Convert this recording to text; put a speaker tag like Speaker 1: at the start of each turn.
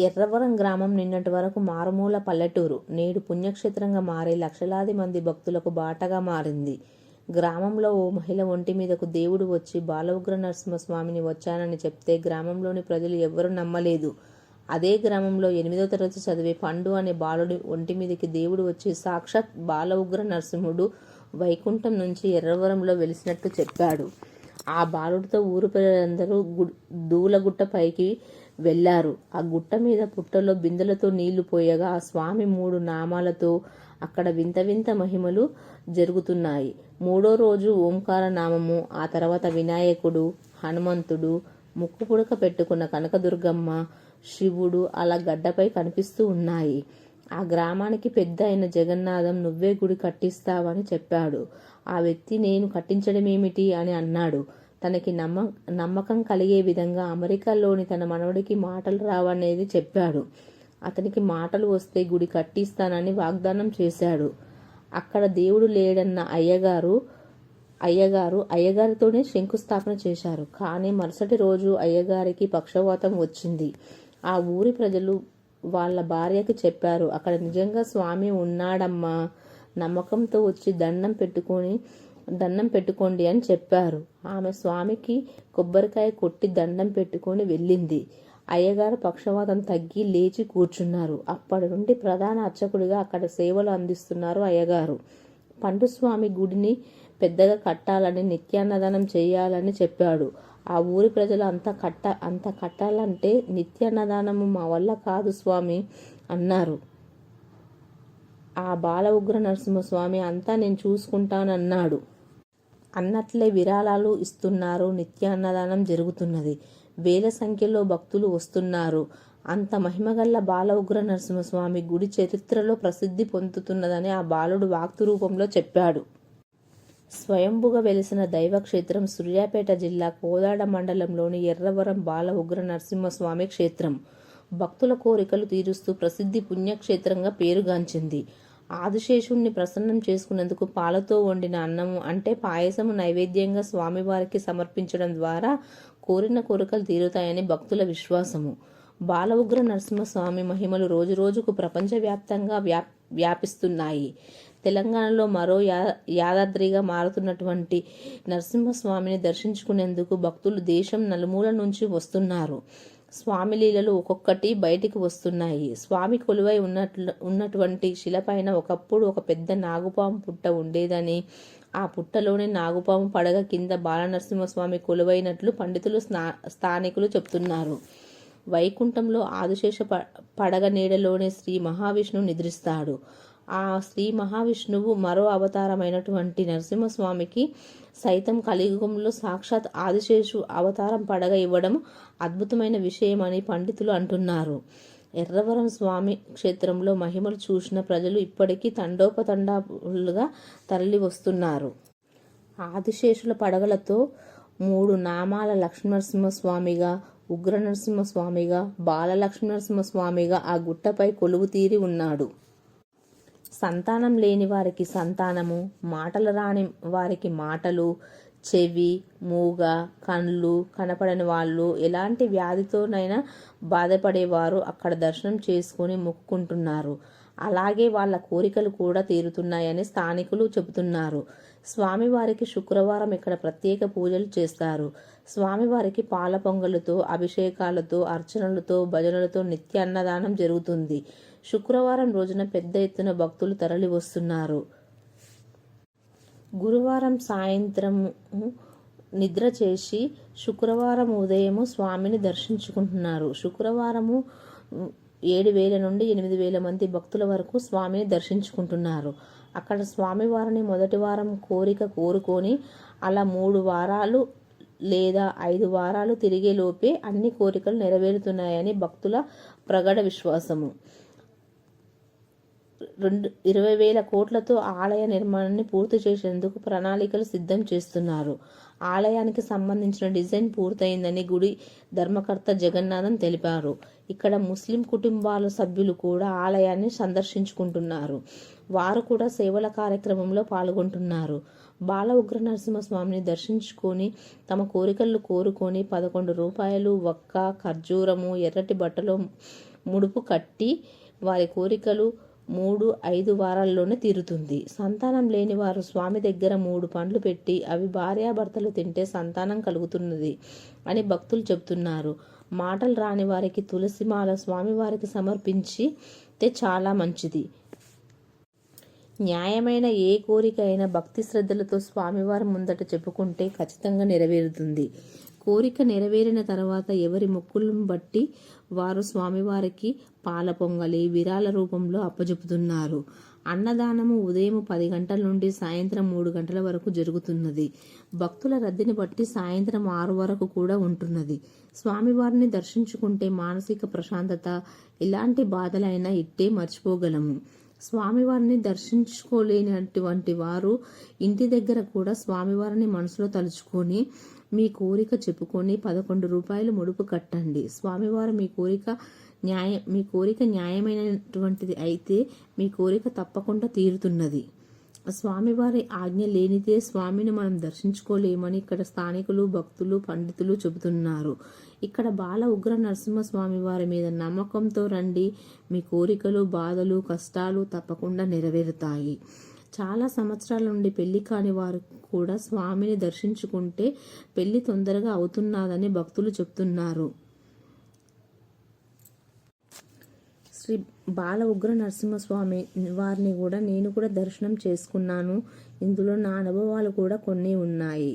Speaker 1: ఎర్రవరం గ్రామం నిన్నటి వరకు మారుమూల పల్లెటూరు. నేడు పుణ్యక్షేత్రంగా మారి లక్షలాది మంది భక్తులకు బాటగా మారింది. గ్రామంలో ఓ మహిళ ఒంటి మీదకు దేవుడు వచ్చి బాలఉగ్ర నరసింహస్వామిని వచ్చానని చెప్తే గ్రామంలోని ప్రజలు ఎవ్వరూ నమ్మలేదు. అదే గ్రామంలో ఎనిమిదో తరగతి చదివే పండు అనే బాలుడి ఒంటి మీదకి దేవుడు వచ్చి సాక్షాత్ బాల ఉగ్ర నరసింహుడు వైకుంఠం నుంచి ఎర్రవరంలో వెలిసినట్టు చెప్పాడు. ఆ బాలుడితో ఊరు ప్రజలందరూ గు- దూలగుట్ట పైకి వెళ్ళారు. ఆ గుట్ట మీద పుట్టలో బిందెలతో నీళ్ళు పోయగా ఆ స్వామి మూడు నామాలతో అక్కడ వింత వింత మహిమలు జరుగుతున్నాయి. మూడో రోజు ఓంకార నామము ఆ తర్వాత వినాయకుడు హనుమంతుడు ముక్కు పుడక పెట్టుకున్న కనకదుర్గమ్మ శివుడు అలా గడ్డపై కనిపిస్తూ ఉన్నాయి. ఆ గ్రామానికి పెద్ద అయిన జగన్నాథం నువ్వే గుడి కట్టిస్తావని చెప్పాడు. ఆ వ్యక్తి నేను కట్టించడమేమిటి? అని అన్నాడు. తనకి నమ్మ నమ్మకం కలిగే విధంగా అమెరికాలోని తన మనవడికి మాటలు రావనేది చెప్పాడు. అతనికి మాటలు వస్తే గుడి కట్టిస్తానని వాగ్దానం చేశాడు. అక్కడ దేవుడు లేడన్న అయ్యగారు అయ్యగారు అయ్యగారితోనే శంకుస్థాపన చేశారు. కానీ మరుసటి రోజు అయ్యగారికి పక్షవాతం వచ్చింది. ఆ ఊరి ప్రజలు వాళ్ళ భార్యకి చెప్పారు అక్కడ నిజంగా స్వామి ఉన్నాడమ్మా. నమ్మకంతో వచ్చి దండం పెట్టుకొని దండం పెట్టుకోండి అని చెప్పారు. ఆమె స్వామికి కొబ్బరికాయ కొట్టి దండం పెట్టుకొని వెళ్ళింది. అయ్యగారు పక్షవాతం తగ్గి లేచి కూర్చున్నారు. అప్పటి నుండి ప్రధాన అర్చకుడిగా అక్కడ సేవలు అందిస్తున్నారు అయ్యగారు. పండుస్వామి గుడిని పెద్దగా కట్టాలని నిత్యాన్నదానం చేయాలని చెప్పాడు. ఆ ఊరి ప్రజలు అంత కట్ట అంత కట్టాలంటే నిత్యాన్నదానము మా వల్ల కాదు స్వామి అన్నారు. ఆ బాల ఉగ్ర నరసింహస్వామి అంతా నేను చూసుకుంటానన్నాడు. అన్నట్లే విరాళాలు ఇస్తున్నారు. నిత్యాన్నదానం జరుగుతున్నది. వేల సంఖ్యలో భక్తులు వస్తున్నారు. అంత మహిమగల్ల బాల ఉగ్ర నరసింహస్వామి గుడి చరిత్రలో ప్రసిద్ధి పొందుతున్నదని ఆ బాలుడు వాక్తు రూపంలో చెప్పాడు. స్వయంభుగా వెలిసిన దైవక్షేత్రం సూర్యాపేట జిల్లా కోదాడ మండలంలోని ఎర్రవరం బాల ఉగ్ర నరసింహస్వామి క్షేత్రం. భక్తుల కోరికలు తీరుస్తూ ప్రసిద్ధి పుణ్యక్షేత్రంగా పేరుగాంచింది. ఆదిశేషుణ్ణి ప్రసన్నం చేసుకునేందుకు పాలతో వండిన అన్నము అంటే పాయసము నైవేద్యంగా స్వామివారికి సమర్పించడం ద్వారా కోరిన కోరికలు తీరుతాయని భక్తుల విశ్వాసము. బాల ఉగ్ర నరసింహస్వామి మహిమలు రోజురోజుకు ప్రపంచవ్యాప్తంగా వ్యా వ్యాపిస్తున్నాయి. తెలంగాణలో మరో యా యాదాద్రిగా మారుతున్నటువంటి నరసింహస్వామిని దర్శించుకునేందుకు భక్తులు దేశం నలుమూల నుంచి వస్తున్నారు. స్వామి లీలలు ఒక్కొక్కటి బయటికి వస్తున్నాయి. స్వామి కొలువై ఉన్నట్లు ఉన్నటువంటి శిలపైన ఒకప్పుడు ఒక పెద్ద నాగుపాము పుట్ట ఉండేదని ఆ పుట్టలోనే నాగుపాము పడగ కింద బాలనరసింహస్వామి కొలువైనట్లు పండితులు స్నా స్థానికులు చెప్తున్నారు. వైకుంఠంలో ఆదిశేష ప- పడగ నీడలోనే శ్రీ మహావిష్ణువు నిద్రిస్తాడు. ఆ శ్రీ మహావిష్ణువు మరో అవతారమైనటువంటి నరసింహస్వామికి సైతం కలియుగంలో సాక్షాత్ ఆదిశేషు అవతారం పడగ ఇవ్వడం అద్భుతమైన విషయమని పండితులు అంటున్నారు. ఎర్రవరం స్వామి క్షేత్రంలో మహిమలు చూసిన ప్రజలు ఇప్పటికీ తండోపతండాలుగా తరలి వస్తున్నారు. ఆదిశేషుల పడగలతో మూడు నామాల లక్ష్మీనరసింహస్వామిగా ఉగ్ర నరసింహస్వామిగా బాల లక్ష్మీనరసింహస్వామిగా ఆ గుట్టపై కొలువు తీరి ఉన్నాడు. సంతానం లేని వారికి సంతానము మాటలు రాని వారికి మాటలు చెవి మూగ కళ్ళు కనపడని వాళ్ళు ఎలాంటి వ్యాధితోనైనా బాధపడేవారు అక్కడ దర్శనం చేసుకుని మొక్కుకుంటున్నారు. అలాగే వాళ్ళ కోరికలు కూడా తీరుతున్నాయని స్థానికులు చెబుతున్నారు. స్వామివారికి శుక్రవారం ఇక్కడ ప్రత్యేక పూజలు చేస్తారు. స్వామివారికి పాల పొంగలతో అభిషేకాలతో అర్చనలతో భజనలతో నిత్య అన్నదానం జరుగుతుంది. శుక్రవారం రోజున పెద్ద ఎత్తున భక్తులు తరలి వస్తున్నారు గురువారం సాయంత్రం నిద్ర చేసి శుక్రవారం ఉదయము స్వామిని దర్శించుకుంటున్నారు. శుక్రవారము ఏడు వేల నుండి ఎనిమిది వేల మంది భక్తుల వరకు స్వామిని దర్శించుకుంటున్నారు. అక్కడ స్వామివారిని మొదటి వారం కోరిక కోరుకొని అలా మూడు వారాలు లేదా ఐదు వారాలు తిరిగే లోపే అన్ని కోరికలు నెరవేరుతున్నాయని భక్తుల ప్రగడ విశ్వాసము. రెండు ఇరవై వేల కోట్లతో ఆలయ నిర్మాణాన్ని పూర్తి చేసేందుకు ప్రణాళికలు సిద్ధం చేస్తున్నారు. ఆలయానికి సంబంధించిన డిజైన్ పూర్తయిందని గుడి ధర్మకర్త జగన్నాథన్ తెలిపారు. ఇక్కడ ముస్లిం కుటుంబాల సభ్యులు కూడా ఆలయాన్ని సందర్శించుకుంటున్నారు. వారు కూడా సేవల కార్యక్రమంలో పాల్గొంటున్నారు. బాల ఉగ్ర నరసింహస్వామిని దర్శించుకొని తమ కోరికలు కోరుకొని పదకొండు రూపాయలు వక్క ఖర్జూరము ఎర్రటి బట్టలో ముడుపు కట్టి వారి కోరికలు మూడు ఐదు వారాల్లోనే తీరుతుంది. సంతానం లేని వారు స్వామి దగ్గర మూడు పండ్లు పెట్టి అవి భార్యాభర్తలు తింటే సంతానం కలుగుతున్నది అని భక్తులు చెబుతున్నారు. మాటలు రాని వారికి తులసిమాల స్వామివారికి సమర్పించితే చాలా మంచిది. న్యాయమైన ఏ కోరిక అయినా భక్తి శ్రద్ధలతో స్వామివారి ముందట చెప్పుకుంటే ఖచ్చితంగా నెరవేరుతుంది. కోరిక నెరవేరిన తర్వాత ఎవరి మొక్కులను బట్టి వారు స్వామివారికి పాల పొంగలి విరాళ రూపంలో అప్పజెపుతున్నారు. అన్నదానము ఉదయం పది గంటల నుండి సాయంత్రం మూడు గంటల వరకు జరుగుతున్నది. భక్తుల రద్దీని బట్టి సాయంత్రం ఆరు వరకు కూడా ఉంటున్నది. స్వామివారిని దర్శించుకుంటే మానసిక ప్రశాంతత ఎలాంటి బాధలైనా ఇట్టే మర్చిపోగలము. స్వామివారిని దర్శించుకోలేనటువంటి వారు ఇంటి దగ్గర కూడా స్వామివారిని మనసులో తలుచుకొని మీ కోరిక చెప్పుకొని పదకొండు రూపాయలు ముడుపు కట్టండి. స్వామివారు మీ కోరిక న్యాయ మీ కోరిక న్యాయమైనటువంటిది అయితే మీ కోరిక తప్పకుండా తీరుతున్నది. స్వామివారి ఆజ్ఞ లేనిదే స్వామిని మనం దర్శించుకోలేమని ఇక్కడ స్థానికులు భక్తులు పండితులు చెబుతున్నారు. ఇక్కడ బాల ఉగ్ర నరసింహస్వామి వారి మీద నమ్మకంతో రండి. మీ కోరికలు బాధలు కష్టాలు తప్పకుండా నెరవేరుతాయి. చాలా సంవత్సరాల నుండి పెళ్ళి కాని వారు కూడా స్వామిని దర్శించుకుంటే పెళ్ళి తొందరగా అవుతున్నదని భక్తులు చెప్తున్నారు శ్రీ బాల ఉగ్ర నరసింహస్వామి వారిని కూడా నేను కూడా దర్శనం చేసుకున్నాను. ఇందులో నా అనుభవాలు కూడా కొన్ని ఉన్నాయి.